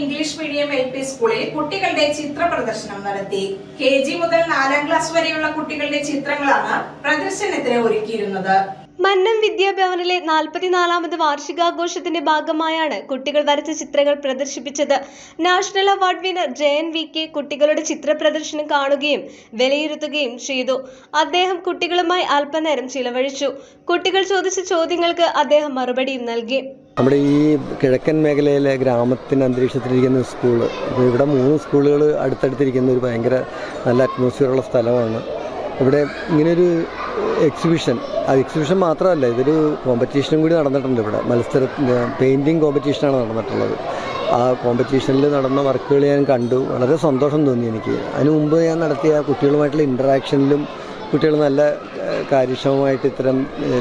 English medium L P സ്കൂളിൽ കുട്ടികളുടെ ചിത്ര പ്രദർശനം നടത്തി. കെ ജി മുതൽ നാലാം ക്ലാസ് വരെയുള്ള കുട്ടികളുടെ ചിത്രങ്ങളാണ് പ്രദർശനത്തിന് ഒരുക്കിയിരുന്നത്. മന്നം വിദ്യാഭവനിലെ നാൽപ്പത്തിനാലാമത് വാർഷികാഘോഷത്തിന്റെ ഭാഗമായാണ് കുട്ടികൾ വരച്ച ചിത്രങ്ങൾ പ്രദർശിപ്പിച്ചത്. National award winner Jayan V K കുട്ടികളുടെ ചിത്ര പ്രദർശനം കാണുകയും വിലയിരുത്തുകയും ചെയ്തു. അദ്ദേഹം കുട്ടികളുമായി അല്പനേരം ചിലവഴിച്ചു. കുട്ടികൾ ചോദിച്ച ചോദ്യങ്ങൾക്ക് അദ്ദേഹം മറുപടിയും നൽകി. നമ്മുടെ ഈ കിഴക്കൻ മേഖലയിലെ ഗ്രാമത്തിന് അന്തരീക്ഷത്തിലിരിക്കുന്ന സ്കൂൾ ഇവിടെ മൂന്ന് സ്കൂളുകൾ അടുത്തടുത്തിരിക്കുന്ന ഒരു ഭയങ്കര നല്ല അറ്റ്മോസ്ഫിയറുള്ള സ്ഥലമാണ്. ഇവിടെ ഇങ്ങനൊരു എക്സിബിഷൻ. ആ എക്സിബിഷൻ മാത്രമല്ല ഇതൊരു കോമ്പറ്റീഷനും കൂടി നടന്നിട്ടുണ്ട് ഇവിടെ. മത്സര പെയിന്റിങ് കോമ്പറ്റീഷനാണ് നടന്നിട്ടുള്ളത്. ആ കോമ്പറ്റീഷനിൽ നടന്ന വർക്കുകൾ ഞാൻ കണ്ടു. വളരെ സന്തോഷം തോന്നി എനിക്ക്. അതിനു മുമ്പ് ഞാൻ നടത്തിയ കുട്ടികളുമായിട്ടുള്ള ഇന്ററാക്ഷനിലും കുട്ടികൾ നല്ല കാര്യക്ഷമമായിട്ട് ഇത്തരം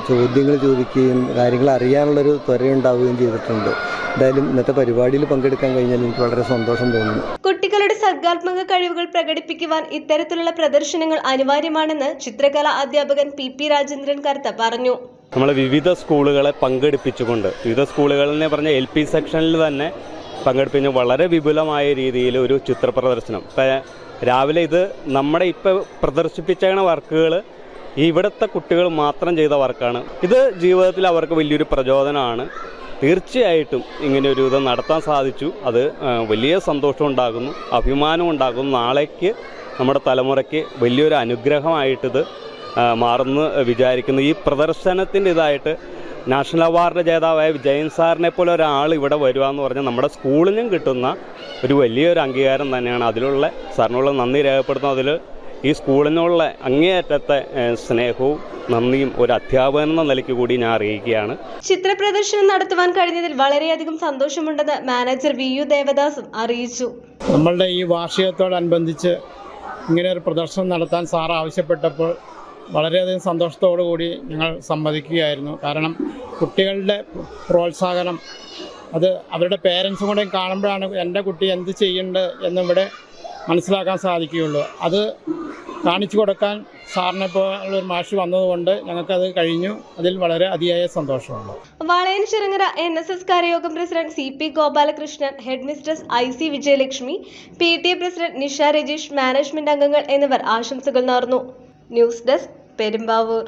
ചോദ്യങ്ങൾ ചോദിക്കുകയും കാര്യങ്ങൾ അറിയാനുള്ളൊരു ത്വരയുണ്ടാവുകയും ചെയ്തിട്ടുണ്ട്. എന്തായാലും ഇന്നത്തെ പരിപാടിയിൽ പങ്കെടുക്കാൻ കഴിഞ്ഞാൽ എനിക്ക് വളരെ സന്തോഷം തോന്നുന്നു. കുട്ടികളുടെ സർഗാത്മക കഴിവുകൾ പ്രകടിപ്പിക്കുവാൻ ഇത്തരത്തിലുള്ള പ്രദർശനങ്ങൾ അനിവാര്യമാണെന്ന് ചിത്രകലാ അധ്യാപകൻ പി പി രാജേന്ദ്രൻ കർത്ത പറഞ്ഞു. നമ്മൾ വിവിധ സ്കൂളുകളെ പങ്കെടുപ്പിച്ചുകൊണ്ട് വിവിധ സ്കൂളുകളെന്ന് പറഞ്ഞ എൽ പി സെക്ഷനിൽ തന്നെ പങ്കെടുപ്പിച്ച് വളരെ വിപുലമായ രീതിയിൽ ഒരു ചിത്ര പ്രദർശനം രാവിലെ ഇത് നമ്മുടെ ഇപ്പോൾ പ്രദർശിപ്പിച്ച വർക്കുകൾ ഇവിടുത്തെ കുട്ടികൾ മാത്രം ചെയ്ത വർക്കാണ്. ഇത് ജീവിതത്തിൽ അവർക്ക് വലിയൊരു പ്രചോദനമാണ്. തീർച്ചയായിട്ടും ഇങ്ങനെ ഒരു ഇത് നടത്താൻ സാധിച്ചു. അത് വലിയ സന്തോഷം ഉണ്ടാകുന്നു അഭിമാനം ഉണ്ടാകുന്നു നാളേക്ക് നമ്മുടെ തലമുറയ്ക്ക് വലിയൊരു അനുഗ്രഹമായിട്ടിത് മാറുന്നു വിചാരിക്കുന്നു. ഈ പ്രദർശനത്തിന്റെ ഇതായിട്ട് നാഷണൽ അവാർഡ് ജേതാവായ വിജയൻ സാറിനെ പോലെ ഒരാൾ ഇവിടെ വരിക എന്ന് പറഞ്ഞാൽ നമ്മുടെ സ്കൂളിനും കിട്ടുന്ന ഒരു വലിയൊരു അംഗീകാരം തന്നെയാണ്. അതിലുള്ള സാറിനുള്ള നന്ദി രേഖപ്പെടുത്തുന്നു. അതിൽ ഈ സ്കൂളിനുള്ള അങ്ങേയറ്റത്തെ സ്നേഹവും നന്ദിയും ഒരു അധ്യാപകൻ എന്ന നിലയ്ക്ക് കൂടി ഞാൻ അറിയിക്കുകയാണ്. ചിത്ര പ്രദർശനം നടത്തുവാൻ കഴിഞ്ഞതിൽ വളരെയധികം സന്തോഷമുണ്ടെന്ന് മാനേജർ വി യു ദേവദാസും അറിയിച്ചു. നമ്മളുടെ ഈ വാർഷികത്തോടനുബന്ധിച്ച് ഇങ്ങനെ ഒരു പ്രദർശനം നടത്താൻ സാർ ആവശ്യപ്പെട്ടപ്പോൾ വളരെയധികം സന്തോഷത്തോടു കൂടി ഞങ്ങൾ സമ്മതിക്കുകയായിരുന്നു. കാരണം കുട്ടികളുടെ പ്രോത്സാഹനം അത് അവരുടെ പേരൻസും കൂടെ കാണുമ്പോഴാണ് എന്റെ കുട്ടി എന്ത് ചെയ്യേണ്ടത് എന്നിവിടെ മനസ്സിലാക്കാൻ സാധിക്കുകയുള്ളൂ. അത് കാണിച്ചു കൊടുക്കാൻ സാറിനെ ഒരു മാഷ് വന്നതുകൊണ്ട് ഞങ്ങൾക്കത് കഴിഞ്ഞു. അതിൽ വളരെ അതിയായ സന്തോഷമുണ്ട്. Valayanchirangara N S S കരയോഗം president C P Gopalakrishnan head mistress I C Vijayalakshmi P T A president Nisha Rajeesh management അംഗങ്ങൾ എന്നിവർ ആശംസകൾ നേർന്നു. News desk Perumbavoor.